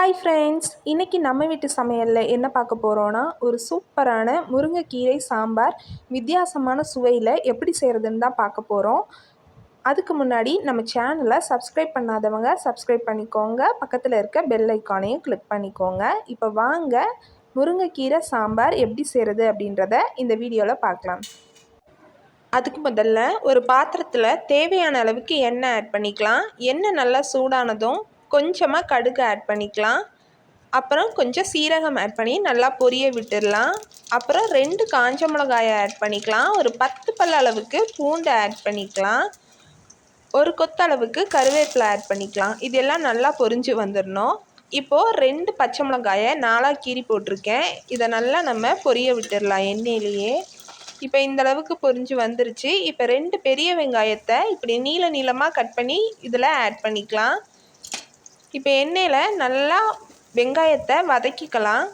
Hi friends இன்றைக்கி நம்ம வீட்டு சமையலில் என்ன பார்க்க போகிறோன்னா ஒரு சூப்பரான முருங்கைக்கீரை சாம்பார் வித்தியாசமான சுவையில் எப்படி செய்கிறதுன்னு தான் பார்க்க போகிறோம் அதுக்கு முன்னாடி நம்ம சேனலை சப்ஸ்கிரைப் பண்ணாதவங்க சப்ஸ்கிரைப் பண்ணிக்கோங்க. பக்கத்தில் இருக்க பெல் ஐக்கானையும் கிளிக் பண்ணிக்கோங்க. இப்போ வாங்க முருங்கைக்கீரை சாம்பார் எப்படி செய்கிறது அப்படின்றத இந்த வீடியோவில் பார்க்கலாம். அதுக்கு முதல்ல ஒரு பாத்திரத்தில் தேவையான அளவுக்கு எண்ணெய் ஆட் பண்ணிக்கலாம். எண்ணெய் நல்லா சூடானதும் கொஞ்சமாக கடுகு ஆட் பண்ணிக்கலாம். அப்புறம் கொஞ்சம் சீரகம் ஆட் பண்ணி நல்லா பொரிய விட்டுடலாம். அப்புறம் ரெண்டு காஞ்ச மிளகாயை ஆட் பண்ணிக்கலாம். ஒரு பத்து பல் அளவுக்கு பூண்டு ஆட் பண்ணிக்கலாம். ஒரு கொத்தளவுக்கு கருவேப்பிலை ஆட் பண்ணிக்கலாம். இதெல்லாம் நல்லா பொரிஞ்சு வந்துடணும் இப்போது ரெண்டு பச்சை மிளகாயை நாலாக கீறி போட்டிருக்கேன். இதை நல்லா நம்ம பொரிய விட்டுடலாம் எண்ணெயிலேயே. இப்போ இந்த அளவுக்கு பொரிஞ்சு வந்துருச்சு. இப்போ ரெண்டு பெரிய வெங்காயத்தை இப்படி நீள நீளமாக கட் பண்ணி இதில் ஆட் பண்ணிக்கலாம். இப்போ எண்ணெயில் நல்லா வெங்காயத்தை வதக்கிக்கலாம்.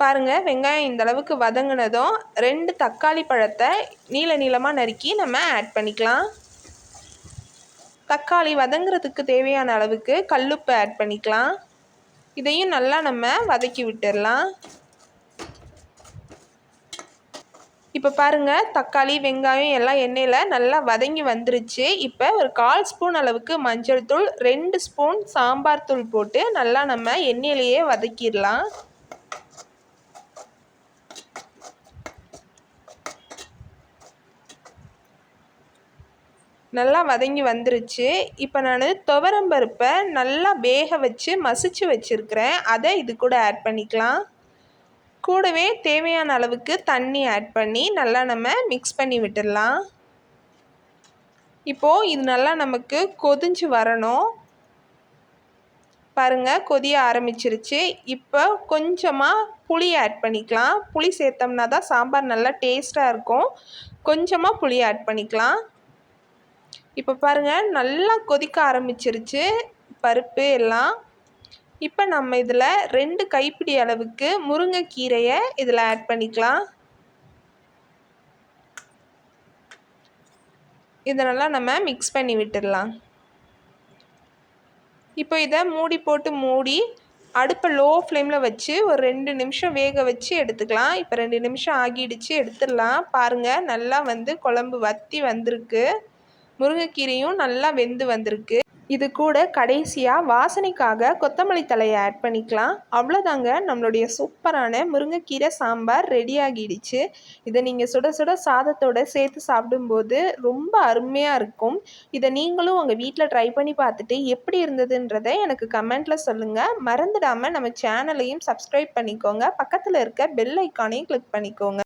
பாருங்கள் வெங்காயம் இந்த அளவுக்கு வதங்கினதும் ரெண்டு தக்காளி பழத்தை நீள நீளமாக நறுக்கி நம்ம ஆட் பண்ணிக்கலாம். தக்காளி வதங்குறதுக்கு தேவையான அளவுக்கு கல்லுப்பு ஆட் பண்ணிக்கலாம். இதையும் நல்லா நம்ம வதக்கி விட்டுடலாம் இப்போ பாருங்கள் தக்காளி வெங்காயம் எல்லாம் எண்ணெயில் நல்லா வதங்கி வந்துருச்சு. இப்போ ஒரு கால் ஸ்பூன் அளவுக்கு மஞ்சள் தூள் ரெண்டு ஸ்பூன் சாம்பார் தூள் போட்டு நல்லா நம்ம எண்ணெயிலேயே வதக்கிடலாம். நல்லா வதங்கி வந்துருச்சு. இப்போ நான் துவரம்பருப்பை நல்லா வேக வச்சு மசிச்சு வச்சுருக்கிறேன். அதை இது கூட ஆட் பண்ணிக்கலாம். கூடவே தேவையான அளவுக்கு தண்ணி ஆட் பண்ணி நல்லா நம்ம மிக்ஸ் பண்ணி விட்டுடலாம். இப்போது இது நல்லா நமக்கு கொதிஞ்சு வரணும். பாருங்கள் கொதிய ஆரம்பிச்சிருச்சு. இப்போ கொஞ்சமாக புளி ஆட் பண்ணிக்கலாம். புளி சேர்த்தோம்னா தான் சாம்பார் நல்லா டேஸ்ட்டாக இருக்கும். கொஞ்சமாக புளி ஆட் பண்ணிக்கலாம். இப்போ பாருங்கள் நல்லா கொதிக்க ஆரம்பிச்சிருச்சு. பருப்பு எல்லாம் இப்போ நம்ம இதில் ரெண்டு கைப்பிடி அளவுக்கு முருங்கைக்கீரையை இதில் ஆட் பண்ணிக்கலாம். இதனெல்லாம் நம்ம மிக்ஸ் பண்ணி விட்டுடலாம். இப்போ இதை மூடி போட்டு மூடி அடுப்பை லோ ஃப்ளேமில் வச்சு ஒரு ரெண்டு நிமிஷம் வேக வச்சு எடுத்துக்கலாம். இப்போ ரெண்டு நிமிஷம் ஆகிடுச்சு எடுத்துடலாம். பாருங்கள் நல்லா வந்து குழம்பு வற்றி வந்திருக்கு. முருங்கைக்கீரையும் நல்லா வெந்து வந்திருக்கு. இது கூட கடைசியாக வாசனைக்காக கொத்தமல்லி தலையை ஆட் பண்ணிக்கலாம். அவ்வளோதாங்க நம்மளுடைய சூப்பரான முருங்கைக்கீரை சாம்பார் ரெடி ஆகிடுச்சு. இதை நீங்கள் சுட சுட சாதத்தோடு சேர்த்து சாப்பிடும்போது ரொம்ப அருமையாக இருக்கும். இதை நீங்களும் உங்கள் வீட்டில் ட்ரை பண்ணி பார்த்துட்டு எப்படி இருந்ததுன்றதை எனக்கு கமெண்ட்டில் சொல்லுங்கள் மறந்துடாமல் நம்ம சேனலையும் சப்ஸ்கிரைப் பண்ணிக்கோங்க. பக்கத்தில் இருக்க பெல் ஐக்கானையும் கிளிக் பண்ணிக்கோங்க.